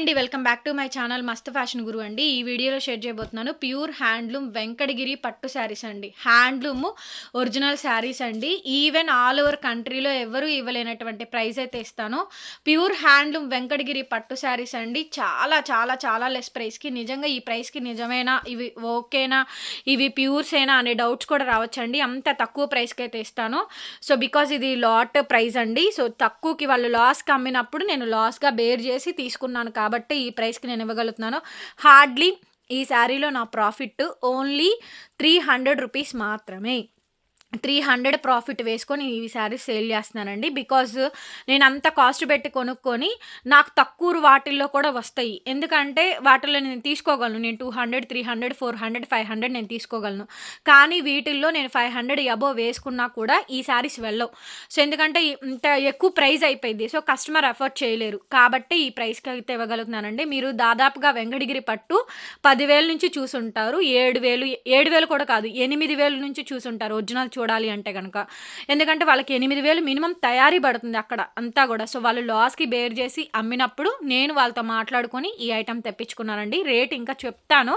అండి welcome back to my channel Mast fashion Guru అండి. ఈ వీడియోలో షేర్ చేయబోతున్నాను ప్యూర్ హ్యాండ్లూమ్ వెంకటగిరి పట్టు శారీస్ అండి. హ్యాండ్లూమ్ ఒరిజినల్ శారీస్ అండి. ఈవెన్ ఆల్ ఓవర్ కంట్రీలో ఎవరు ఇవ్వలేనటువంటి ప్రైస్ అయితే ఇస్తాను. ప్యూర్ హ్యాండ్లూమ్ వెంకటగిరి పట్టు శారీస్ అండి. చాలా చాలా చాలా లెస్ ప్రైస్కి నిజంగా ఈ ప్రైస్కి నిజమేనా? ఇవి ఓకేనా? ఇవి ప్యూర్సేనా అనే డౌట్స్ కూడా రావచ్చండి. అంత తక్కువ ప్రైస్కి అయితే ఇస్తాను. సో బికాజ్ ఇది లాట్ ప్రైస్ అండి. సో తక్కువకి వాళ్ళు లాస్కి అమ్మినప్పుడు నేను లాస్గా బేర్ చేసి తీసుకున్నాను కాబట్టి కాబట్టి ఈ ప్రైస్కి నేను ఇవ్వగలుగుతున్నాను. హార్డ్లీ ఈ శారీలో నా profit only three hundred rupees మాత్రమే. త్రీ హండ్రెడ్ ప్రాఫిట్ వేసుకొని ఈ శారీస్ సేల్ చేస్తున్నానండి. బికాజ్ నేను అంత కాస్ట్ పెట్టి కొనుక్కొని నాకు తక్కువ వాటిల్లో కూడా వస్తాయి. ఎందుకంటే వాటిల్లో నేను తీసుకోగలను. నేను two hundred three hundred four hundred five hundred నేను తీసుకోగలను. కానీ వీటిల్లో నేను ఫైవ్ హండ్రెడ్ అబోవ్ వేసుకున్నా కూడా ఈ శారీస్ వెళ్ళవు. సో ఎందుకంటే ఇంత ఎక్కువ ప్రైస్ అయిపోయింది. సో కస్టమర్ ఎఫర్ట్ చేయలేరు. కాబట్టి ఈ ప్రైస్కి అయితే ఇవ్వగలుగుతున్నానండి. మీరు దాదాపుగా వెంకటగిరి పట్టు పదివేల నుంచి చూసుంటారు. ఏడు వేలు ఏడు వేలు కూడా కాదు ఎనిమిది వేలు నుంచి చూసుంటారు. ఒరిజినల్ చూడాలి అంటే కనుక ఎందుకంటే వాళ్ళకి ఎనిమిది వేలు మినిమం తయారీ పడుతుంది అక్కడ అంతా కూడా. సో వాళ్ళు లాస్కి బేర్ చేసి అమ్మినప్పుడు నేను వాళ్ళతో మాట్లాడుకొని ఈ ఐటెం తెప్పించుకున్నానండి. రేట్ ఇంకా చెప్తాను.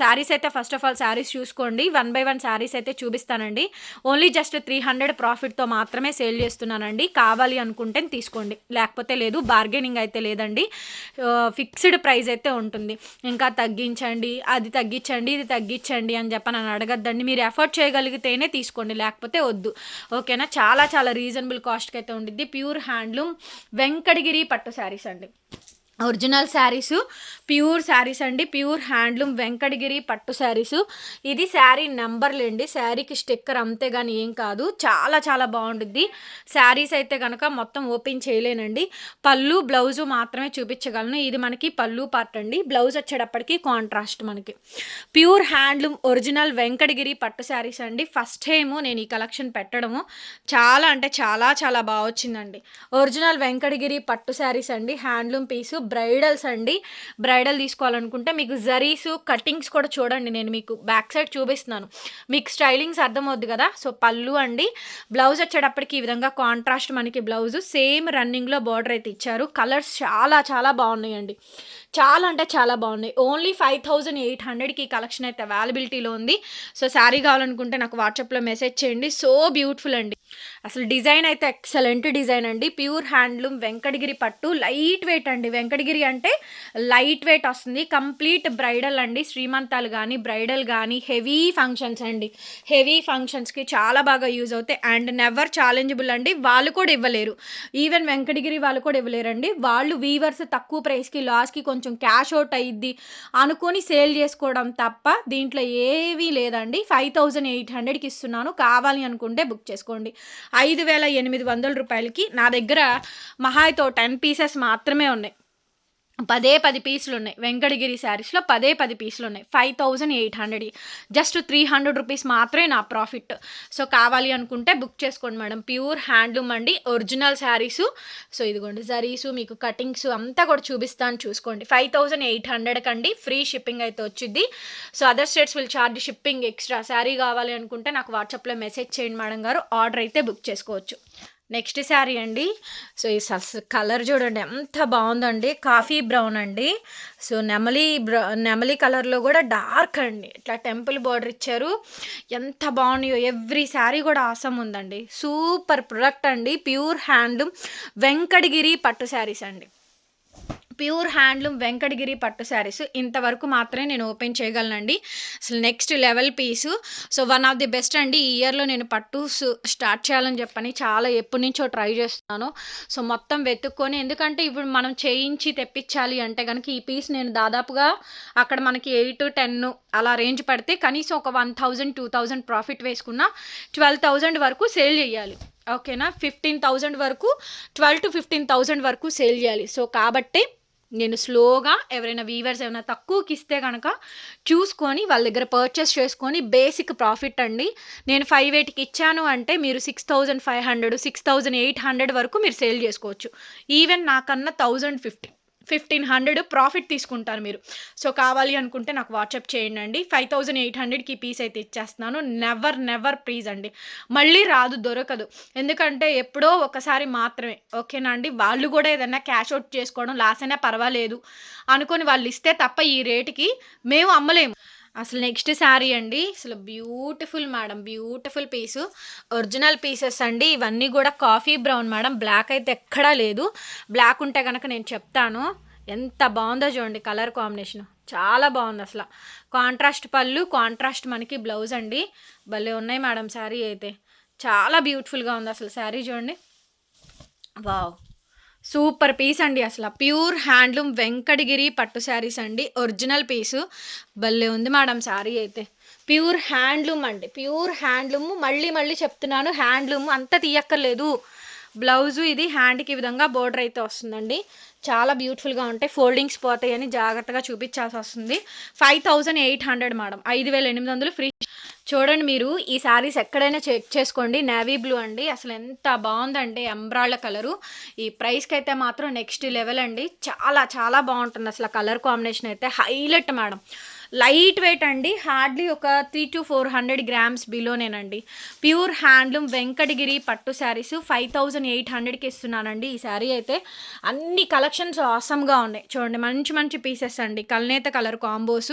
శారీస్ అయితే ఫస్ట్ ఆఫ్ ఆల్ శారీస్ చూసుకోండి. వన్ బై వన్ శారీస్ అయితే చూపిస్తానండి. ఓన్లీ జస్ట్ త్రీ హండ్రెడ్ ప్రాఫిట్తో మాత్రమే సేల్ చేస్తున్నానండి. కావాలి అనుకుంటే తీసుకోండి. లేకపోతే లేదు బార్గెనింగ్ అయితే లేదండి. ఫిక్స్డ్ ప్రైస్ అయితే ఉంటుంది. ఇంకా తగ్గించండి అది తగ్గించండి ఇది తగ్గించండి అని చెప్పి నన్ను అడగద్దండి. మీరు ఎఫర్ట్ చేయగలిగితేనే తీసుకోండి లేకపోతే వద్దు. ఓకేనా? చాలా చాలా రీజనబుల్ కాస్ట్కి అయితే ఉండిద్ది. ప్యూర్ హ్యాండ్లూమ్ వెంకటగిరి పట్టు శారీస్ అండి. ఒరిజినల్ శారీసు ప్యూర్ శారీస్ అండి. ప్యూర్ హ్యాండ్లూమ్ వెంకటగిరి పట్టు శారీసు. ఇది శారీ నెంబర్లేండి. శారీకి స్టిక్కర్ అంతే కానీ ఏం కాదు. చాలా చాలా బాగుంటుంది శారీస్ అయితే కనుక మొత్తం ఓపెన్ చేయలేనండి. పళ్ళు బ్లౌజు మాత్రమే చూపించగలను. ఇది మనకి పళ్ళు పార్ట్ అండి. బ్లౌజ్ వచ్చేటప్పటికి కాంట్రాస్ట్ మనకి. ప్యూర్ హ్యాండ్లూమ్ ఒరిజినల్ వెంకటగిరి పట్టు శారీస్ అండి. ఫస్ట్ టైము నేను ఈ కలెక్షన్ పెట్టడము. చాలా అంటే చాలా చాలా బాగా వచ్చిందండి. ఒరిజినల్ వెంకటగిరి పట్టు శారీస్ అండి. హ్యాండ్లూమ్ పీసు బ్రైడల్స్ అండి. బ్రైడల్ తీసుకోవాలనుకుంటే మీకు జరీస్ కటింగ్స్ కూడా చూడండి నేను మీకు బ్యాక్ సైడ్ చూపిస్తున్నాను. మీకు స్టైలింగ్స్ అర్థమవుద్ది కదా? సో పళ్ళు అండి. బ్లౌజ్ వచ్చేటప్పటికి ఈ విధంగా కాంట్రాస్ట్ మనకి బ్లౌజ్ సేమ్ రన్నింగ్లో బార్డర్ అయితే ఇచ్చారు. కలర్స్ చాలా చాలా బాగున్నాయండి. చాలా అంటే చాలా బాగున్నాయి. ఓన్లీ ఫైవ్ థౌజండ్ ఎయిట్ హండ్రెడ్కి ఈ కలెక్షన్ అయితే అవైలబిలిటీలో ఉంది. సో శారీ కావాలనుకుంటే నాకు వాట్సాప్లో మెసేజ్ చేయండి. సో బ్యూటిఫుల్ అండి. అసలు డిజైన్ అయితే ఎక్సలెంట్ డిజైన్ అండి. ప్యూర్ హ్యాండ్లూమ్ వెంకటగిరి పట్టు లైట్ వెయిట్ అండి. వెంకట వెంకటగిరి అంటే లైట్ వెయిట్ వస్తుంది. కంప్లీట్ బ్రైడల్ అండి. శ్రీమంతాలు కానీ బ్రైడల్ కానీ హెవీ ఫంక్షన్స్ అండి. హెవీ ఫంక్షన్స్కి చాలా బాగా యూజ్ అవుతాయి. అండ్ నెవర్ ఛాలెంజబుల్ అండి. వాళ్ళు కూడా ఇవ్వలేరు. ఈవెన్ వెంకటగిరి వాళ్ళు కూడా ఇవ్వలేరండి. వాళ్ళు వీవర్స్ తక్కువ ప్రైస్కి లాస్కి కొంచెం క్యాష్ అవుట్ అయ్యిద్ది అనుకొని సేల్ చేసుకోవడం తప్ప దీంట్లో ఏవీ లేదండి. ఫైవ్ థౌజండ్ ఎయిట్ హండ్రెడ్కి ఇస్తున్నాను. కావాలి అనుకుంటే బుక్ చేసుకోండి. ఐదు వేల ఎనిమిది వందల రూపాయలకి నా దగ్గర మహాయితో టెన్ పీసెస్ మాత్రమే ఉన్నాయి. పదే పది పీసులు ఉన్నాయి వెంకటగిరి శారీస్లో పదే పది పీసులు ఉన్నాయి five thousand eight hundred just three hundred rupees మాత్రమే నా ప్రాఫిట్. సో కావాలి అనుకుంటే బుక్ చేసుకోండి మేడం. ప్యూర్ హ్యాండ్లూమ్ అండి. ఒరిజినల్ శారీసు. సో ఇదిగోండి జరీసు మీకు కటింగ్స్ అంతా కూడా చూపిస్తాను. చూసుకోండి. ఫైవ్ థౌజండ్ ఎయిట్ హండ్రెడ్ కండి. ఫ్రీ షిప్పింగ్ అయితే వచ్చింది so other states will charge shipping extra. Sari కావాలి అనుకుంటే నాకు వాట్సాప్లో మెసేజ్ చేయండి మేడం గారు. ఆర్డర్ అయితే బుక్ చేసుకోవచ్చు. నెక్స్ట్ శారీ అండి. సో ఈ కలర్ చూడండి ఎంత బాగుందండి. కాఫీ బ్రౌన్ అండి. సో నెమలి బ్ర నెమలి కలర్లో కూడా డార్క్ అండి. ఇట్లా టెంపుల్ బార్డర్ ఇచ్చారు. ఎంత బాగున్నాయో. ఎవ్రీ శారీ కూడా ఆసం ఉందండి. సూపర్ ప్రొడక్ట్ అండి. Pure handloom. వెంకటగిరి పట్టు శారీస్ అండి. ప్యూర్ హ్యాండ్లూమ్ వెంకటగిరి పట్టు శారీస్. ఇంతవరకు మాత్రమే నేను ఓపెన్ చేయగలనండి. అసలు next level piece. So one of the best అండి. ఈ ఇయర్లో నేను పట్టు స్టార్ట్ చేయాలని చెప్పని చాలా ఎప్పటి నుంచో ట్రై చేస్తున్నాను. సో మొత్తం వెతుక్కొని ఎందుకంటే ఇప్పుడు మనం చేయించి తెప్పించాలి అంటే కనుక ఈ పీస్ నేను దాదాపుగా అక్కడ మనకి ఎయిట్ టెన్ అలా రేంజ్ పడితే కనీసం ఒక one thousand two thousand profit వేసుకున్న ట్వెల్వ్ థౌజండ్ వరకు సేల్ చేయాలి. ఓకేనా? ఫిఫ్టీన్ థౌజండ్ వరకు ట్వెల్వ్ టు ఫిఫ్టీన్ థౌజండ్ వరకు సేల్ చేయాలి. సో కాబట్టి నేను స్లోగా ఎవరైనా వీవర్స్ ఏమైనా తక్కువకి ఇస్తే కనుక చూసుకొని వాళ్ళ దగ్గర పర్చేస్ చేసుకొని బేసిక్ ప్రాఫిట్ అండి. నేను ఫైవ్ ఎయిట్కి ఇచ్చాను అంటే మీరు six thousand five hundred six thousand eight hundred వరకు మీరు సేల్ చేసుకోవచ్చు. ఈవెన్ నాకన్నా thousand fifty fifteen hundred profit తీసుకుంటారు మీరు. సో కావాలి అనుకుంటే నాకు వాట్సాప్ చేయండి అండి. ఫైవ్ థౌజండ్ ఎయిట్ హండ్రెడ్కి పీస్ అయితే ఇచ్చేస్తున్నాను. నెవర్ నెవర్ ప్లీజ్ అండి. మళ్ళీ రాదు దొరకదు. ఎందుకంటే ఎప్పుడో ఒకసారి మాత్రమే. ఓకేనా అండి? వాళ్ళు కూడా ఏదైనా క్యాష్ అవుట్ చేసుకోవడం లాస్ అయినా పర్వాలేదు. అనుకొని వాళ్ళు ఇస్తే తప్ప ఈ రేటుకి మేము అమ్మలేము. అసలు నెక్స్ట్ శారీ అండి అసలు beautiful madam beautiful piece original pieces అండి. ఇవన్నీ కూడా కాఫీ బ్రౌన్ మేడం బ్లాక్ అయితే ఎక్కడా లేదు. బ్లాక్ ఉంటే కనుక నేను చెప్తాను. ఎంత బాగుందో చూడండి కలర్ కాంబినేషన్ చాలా బాగుంది అసలు. కాంట్రాస్ట్ పళ్ళు కాంట్రాస్ట్ మనకి బ్లౌజ్ అండి. భలే ఉన్నాయి మేడం శారీ అయితే. చాలా బ్యూటిఫుల్గా ఉంది అసలు శారీ చూడండి. వావ్ సూపర్ పీస్ అండి అసలు. ప్యూర్ హ్యాండ్లూమ్ వెంకటగిరి పట్టు శారీస్ అండి. Original piece. భలే ఉంది మేడం శారీ అయితే. ప్యూర్ హ్యాండ్లూమ్ అండి. Pure handloom. మళ్ళీ మళ్ళీ చెప్తున్నాను హ్యాండ్లూమ్ అంత తీయక్కర్లేదు. బ్లౌజు ఇది హ్యాండ్కి ఈ విధంగా బోర్డర్ అయితే వస్తుందండి. చాలా బ్యూటిఫుల్గా ఉంటాయి. ఫోల్డింగ్స్ పోతాయని జాగ్రత్తగా చూపించాల్సి వస్తుంది. Five thousand eight hundred madam. ఐదు వేల ఎనిమిది వందలు ఫ్రీ. చూడండి మీరు ఈ శారీస్ ఎక్కడైనా చెక్ చేసుకోండి. నేవీ బ్లూ అండి. అసలు ఎంత బాగుందండి ఎంబ్రాళ్ళ కలరు. ఈ ప్రైస్కి అయితే మాత్రం నెక్స్ట్ లెవెల్ అండి. చాలా చాలా బాగుంటుంది. అసలు కలర్ కాంబినేషన్ అయితే హైలైట్ మేడం. లైట్ వెయిట్ అండి హార్డ్లీ ఒక three to four hundred grams బిలోనేనండి. Pure handloom Venkatagiri పట్టు శారీస్ ఫైవ్ థౌజండ్ ఎయిట్ హండ్రెడ్కి ఇస్తున్నానండి ఈ శారీ అయితే. అన్ని కలెక్షన్స్ ఆసమ్గా ఉన్నాయి. చూడండి మంచి మంచి పీసెస్ అండి. కల్నేత కలర్ కాంబోస్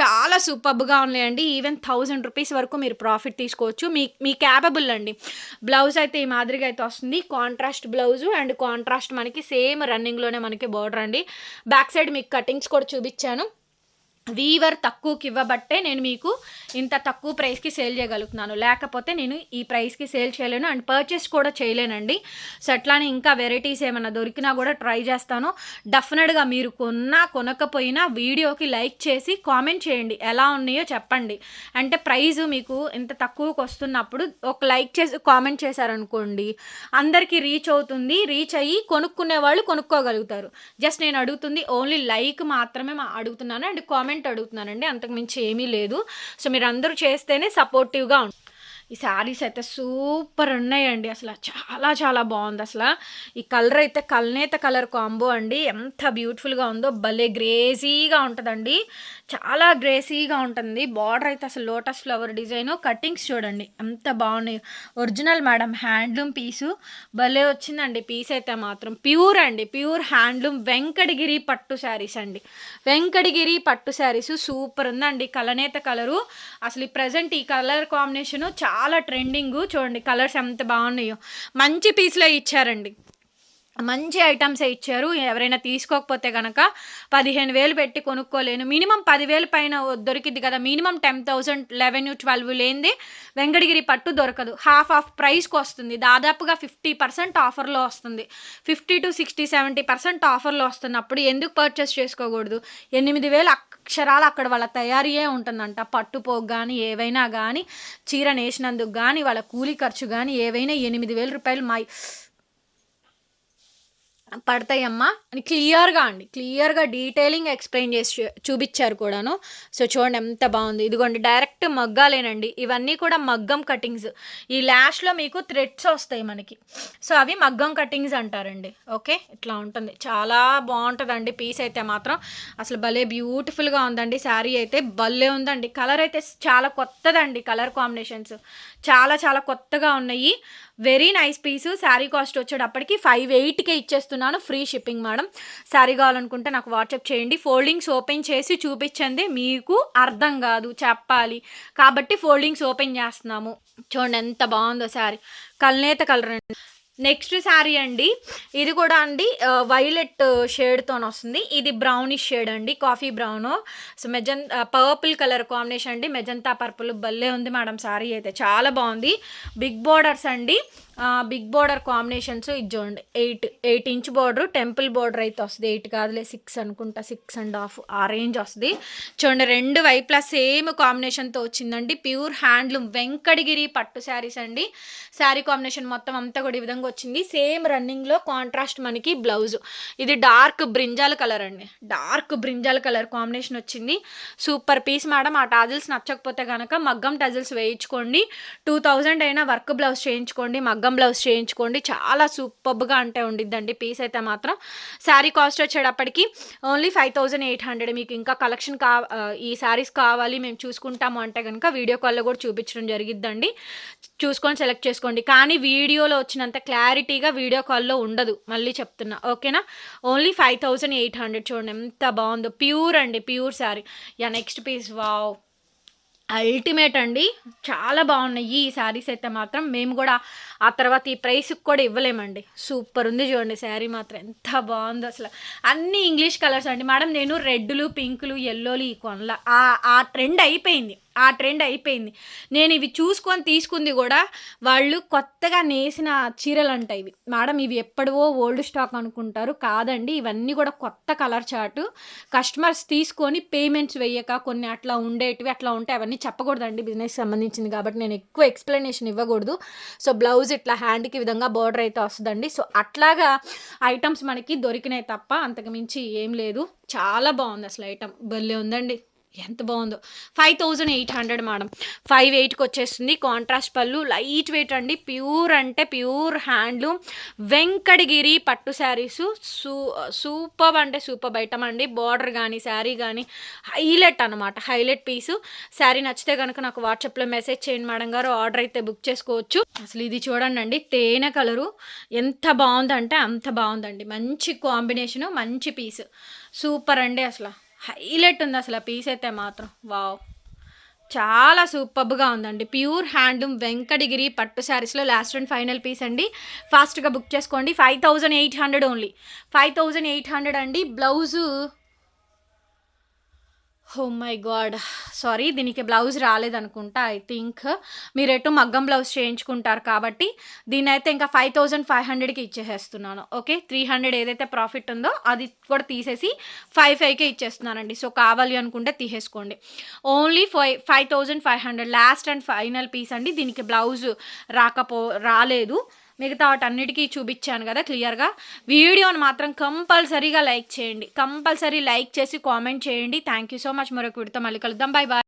చాలా సూపర్గా ఉన్నాయండి. ఈవెన్ థౌజండ్ రూపీస్ వరకు మీరు ప్రాఫిట్ తీసుకోవచ్చు. మీ మీ క్యాపబుల్ అండి. బ్లౌజ్ అయితే ఈ మాదిరిగా అయితే వస్తుంది. కాంట్రాస్ట్ బ్లౌజు అండ్ కాంట్రాస్ట్ మనకి సేమ్ రన్నింగ్లోనే మనకి బోర్డర్ అండి. బ్యాక్ సైడ్ మీకు కటింగ్స్ కూడా చూపించాను. వీవర్ తక్కువకి ఇవ్వబట్టే నేను మీకు ఇంత తక్కువ ప్రైస్కి సేల్ చేయగలుగుతున్నాను. లేకపోతే నేను ఈ ప్రైస్కి సేల్ చేయలేను అండ్ పర్చేస్ కూడా చేయలేనండి. సో అట్లానే ఇంకా వెరైటీస్ ఏమైనా దొరికినా కూడా ట్రై చేస్తాను. డెఫినెట్గా మీరు కొన్నా కొనకపోయినా వీడియోకి లైక్ చేసి కామెంట్ చేయండి. ఎలా ఉన్నాయో చెప్పండి. అంటే ప్రైస్ మీకు ఇంత తక్కువకి వస్తున్నప్పుడు ఒక లైక్ చేసి కామెంట్ చేశారనుకోండి అందరికీ రీచ్ అవుతుంది రీచ్ అయ్యి కొనుక్కునే వాళ్ళు కొనుక్కోగలుగుతారు. జస్ట్ నేను అడుగుతుంది ఓన్లీ లైక్ మాత్రమే అడుగుతున్నాను అండ్ కామెంట్ అడుగుతున్నానండి. అంతకుమించి ఏమీ లేదు. సో మీరు అందరూ చేస్తేనే సపోర్టివ్గా ఉంటుంది ఈ శారీస్ అయితే సూపర్ ఉన్నాయండి. అసలు చాలా చాలా బాగుంది. అసలు ఈ కలర్ అయితే కల్నేత కలర్ కాంబో అండి. ఎంత బ్యూటిఫుల్గా ఉందో భలే గ్రేజీగా ఉంటుందండి. చాలా గ్రేసీగా ఉంటుంది. బార్డర్ అయితే అసలు లోటస్ ఫ్లవర్ డిజైన్. కటింగ్స్ చూడండి ఎంత బాగున్నాయి. Original madam handloom piece. భలే వచ్చిందండి పీస్ అయితే మాత్రం. ప్యూర్ అండి ప్యూర్ హ్యాండ్లూమ్. వెంకటగిరి పట్టు శారీస్ అండి. వెంకటగిరి పట్టు శారీస్. సూపర్ ఉందండి. కలనేత కలరు. అసలు ఈ ప్రజెంట్ ఈ కలర్ కాంబినేషన్ చాలా చాలా ట్రెండింగ్ చూడండి కలర్స్ ఎంత బాగున్నాయో. మంచి పీస్లో ఇచ్చారండి. మంచి ఐటమ్సే ఇచ్చారు. ఎవరైనా తీసుకోకపోతే కనుక పదిహేను వేలు పెట్టి కొనుక్కోలేను. మినిమం పదివేలు పైన దొరికింది కదా. Minimum ten thousand eleven twelve లేనిది వెంకటగిరి పట్టు దొరకదు. హాఫ్ ఆఫ్ ప్రైస్కి వస్తుంది. దాదాపుగా ఫిఫ్టీ పర్సెంట్ ఆఫర్లో వస్తుంది. Fifty to sixty seventy percent ఆఫర్లో వస్తున్నప్పుడు ఎందుకు పర్చేస్ చేసుకోకూడదు? ఎనిమిది వేలు అక్షరాలు అక్కడ వాళ్ళ తయారీయే ఉంటుందంట. పట్టుపోగు కానీ ఏవైనా కానీ చీర నేసినందుకు కానీ వాళ్ళ కూలీ ఖర్చు కానీ ఏవైనా ఎనిమిది వేల రూపాయలు మై పడతాయమ్మా అని క్లియర్గా అండి క్లియర్గా డీటెయిలింగ్ ఎక్స్ప్లెయిన్ చేసి చూ- చూపించారు కూడాను. సో చూడండి ఎంత బాగుంది. ఇదిగోండి డైరెక్ట్ మగ్గాలేనండి. ఇవన్నీ కూడా మగ్గం కటింగ్స్ ఈ ల్యాష్లో మీకు థ్రెడ్స్ వస్తాయి మనకి. సో అవి మగ్గం కటింగ్స్ అంటారండి. ఓకే? ఇట్లా ఉంటుంది. చాలా బాగుంటుందండి పీస్ అయితే మాత్రం. అసలు భలే బ్యూటిఫుల్గా ఉందండి. శారీ అయితే భలే ఉందండి. కలర్ అయితే చాలా కొత్తదండి కలర్ కాంబినేషన్స్. చాలా చాలా కొత్తగా ఉన్నాయి. Very nice piece sari cost వచ్చేటప్పటికి ఫైవ్ ఎయిట్కే ఇచ్చేస్తున్నాను. ఫ్రీ షిప్పింగ్ మేడం శారీ కావాలనుకుంటే నాకు వాట్సాప్ చేయండి. ఫోల్డింగ్స్ ఓపెన్ చేసి చూపించండి. మీకు అర్థం కాదు. చెప్పాలి. కాబట్టి ఫోల్డింగ్స్ ఓపెన్ చేస్తున్నాము. చూడండి ఎంత బాగుందో శారీ కల్నేత కలర్ అండి. నెక్స్ట్ శారీ అండి. ఇది కూడా అండి వైలెట్ షేడ్తో వస్తుంది. ఇది బ్రౌనిష్ షేడ్ అండి coffee brown so magenta purple colour combination అండి. మెజంతా పర్పుల్ భలే ఉంది మేడం శారీ అయితే. చాలా బాగుంది. బిగ్ బోర్డర్స్ అండి. బిగ్ బోర్డర్ కాంబినేషన్స్ ఇది చూడండి. Eight eight inch border temple border అయితే వస్తుంది. ఎయిట్ కాదులే సిక్స్ అనుకుంటా. సిక్స్ అండ్ హాఫ్ ఆ రేంజ్ వస్తుంది. చూడండి రెండు వైపులా సేమ్ కాంబినేషన్తో వచ్చిందండి. ప్యూర్ హ్యాండ్లూమ్ వెంకటగిరి పట్టు శారీస్ అండి. శారీ కాంబినేషన్ మొత్తం అంతా కూడా ఈ విధంగా రన్నింగ్ వచ్చింది. సేమ్ రన్నింగ్లో కాంట్రాస్ట్ మనకి బ్లౌజ్. ఇది డార్క్ బ్రింజాల్ కలర్ అండి. డార్క్ బ్రింజాల్ కలర్ కాంబినేషన్ వచ్చింది. Super piece madam. ఆ టాజిల్స్ నచ్చకపోతే కనుక మగ్గం టజిల్స్ వేయించుకోండి. టూ థౌజండ్ అయినా వర్క్ బ్లౌజ్ చేయించుకోండి. మగ్గం బ్లౌజ్ చేయించుకోండి. చాలా సూపర్గా అంటే ఉండిద్దండి పీస్ అయితే మాత్రం. శారీ కాస్ట్ వచ్చేటప్పటికి only five thousand eight hundred. మీకు ఇంకా కలెక్షన్ కా ఈ శారీస్ కావాలి మేము చూసుకుంటాము అంటే కనుక వీడియో కాల్లో కూడా చూపించడం జరిగిద్దండి. చూసుకొని సెలెక్ట్ చేసుకోండి. కానీ వీడియోలో వచ్చినంత క్లారిటీగా వీడియో కాల్లో ఉండదు. మళ్ళీ చెప్తున్నా. ఓకేనా? Only five thousand eight hundred చూడండి. ఎంత బాగుందో. ప్యూర్ అండి. Pure sari yeah next piece wow ultimate అండి. చాలా బాగున్నాయి. ఈ శారీస్ అయితే మాత్రం మేము కూడా ఆ తర్వాత ఈ ప్రైస్కి కూడా ఇవ్వలేమండి. సూపర్ ఉంది చూడండి శారీ మాత్రం ఎంత బాగుందో అసలు. అన్ని ఇంగ్లీష్ కలర్స్ అండి. మేడం నేను రెడ్లు పింకులు ఎల్లోలు ఈ కొనల. ఆ ఆ ట్రెండ్ అయిపోయింది. ఆ ట్రెండ్ అయిపోయింది. నేను ఇవి చూసుకొని తీసుకుంది కూడా వాళ్ళు కొత్తగా నేసిన చీరలు అంట ఇవి. మేడం ఇవి ఎప్పుడవో ఓల్డ్ స్టాక్ అనుకుంటారు. కాదండి ఇవన్నీ కూడా కొత్త కలర్ చార్టు కస్టమర్స్ తీసుకొని పేమెంట్స్ వేయక కొన్ని అట్లా ఉండేటివి అట్లా ఉంటాయి అవన్నీ చెప్పకూడదండి. బిజినెస్ సంబంధించింది కాబట్టి నేను ఎక్కువ ఎక్స్ప్లెనేషన్ ఇవ్వకూడదు. సో బ్లౌజ్ ఇట్లా హ్యాండ్కి విధంగా బార్డర్ అయితే వస్తుందండి. సో అట్లాగా ఐటమ్స్ మనకి దొరికినాయి తప్ప అంతకు మించి ఏం లేదు. చాలా బాగుంది అసలు ఐటమ్. భలే ఉందండి. ఎంత బాగుందో. Five thousand eight hundred madam five ఎయిట్కి వచ్చేస్తుంది. కాంట్రాస్ట్ పళ్ళు లైట్ వెయిట్ అండి. ప్యూర్ అంటే ప్యూర్ హ్యాండ్లూమ్ వెంకటగిరి పట్టు శారీస్. సూ సూపర్ అంటే సూపర్ ఐటమ్ అండి. బార్డర్ కానీ శారీ కానీ హైలైట్ అనమాట హైలైట్ పీసు శారీ నచ్చితే కనుక నాకు వాట్సాప్లో మెసేజ్ చేయండి మేడం గారు. ఆర్డర్ అయితే బుక్ చేసుకోవచ్చు. అసలు ఇది చూడండి అండి తేనె కలరు. ఎంత బాగుందంటే అంత బాగుందండి. మంచి కాంబినేషను మంచి పీస్ సూపర్ అండి అసలు. హైలైట్ ఉంది అసలు ఆ పీస్ అయితే మాత్రం. వావ్ చాలా సూపర్గా ఉందండి. ప్యూర్ హ్యాండ్లూమ్ వెంకటగిరి పట్టు శారీస్లో లాస్ట్ అండ్ ఫైనల్ పీస్ అండి. ఫాస్ట్గా బుక్ చేసుకోండి. Five thousand eight hundred only five thousand eight hundred అండి. Blouse oh my god sorry దీనికి బ్లౌజ్ రాలేదనుకుంటా ఐ థింక్ మీరు ఎటు మగ్గం బ్లౌజ్ చేయించుకుంటారు కాబట్టి దీని అయితే ఇంకా ఫైవ్ థౌజండ్ ఫైవ్ హండ్రెడ్కి ఇచ్చేసేస్తున్నాను. ఓకే త్రీ హండ్రెడ్ ఏదైతే ప్రాఫిట్ ఉందో అది కూడా తీసేసి ఫైవ్ ఫైవ్కే ఇచ్చేస్తున్నానండి. సో కావాలి అనుకుంటే తీసేసుకోండి. Only five five thousand five hundred last and final piece అండి. దీనికి బ్లౌజ్ రాకపో రాలేదు. మిగతా వాటన్నిటికీ చూపించాను కదా క్లియర్గా. వీడియోని మాత్రం కంపల్సరీగా లైక్ చేయండి. కంపల్సరీ లైక్ చేసి కామెంట్ చేయండి. Thank you so much. మరొక వీడితో మళ్ళీ కలుద్దాం. Bye bye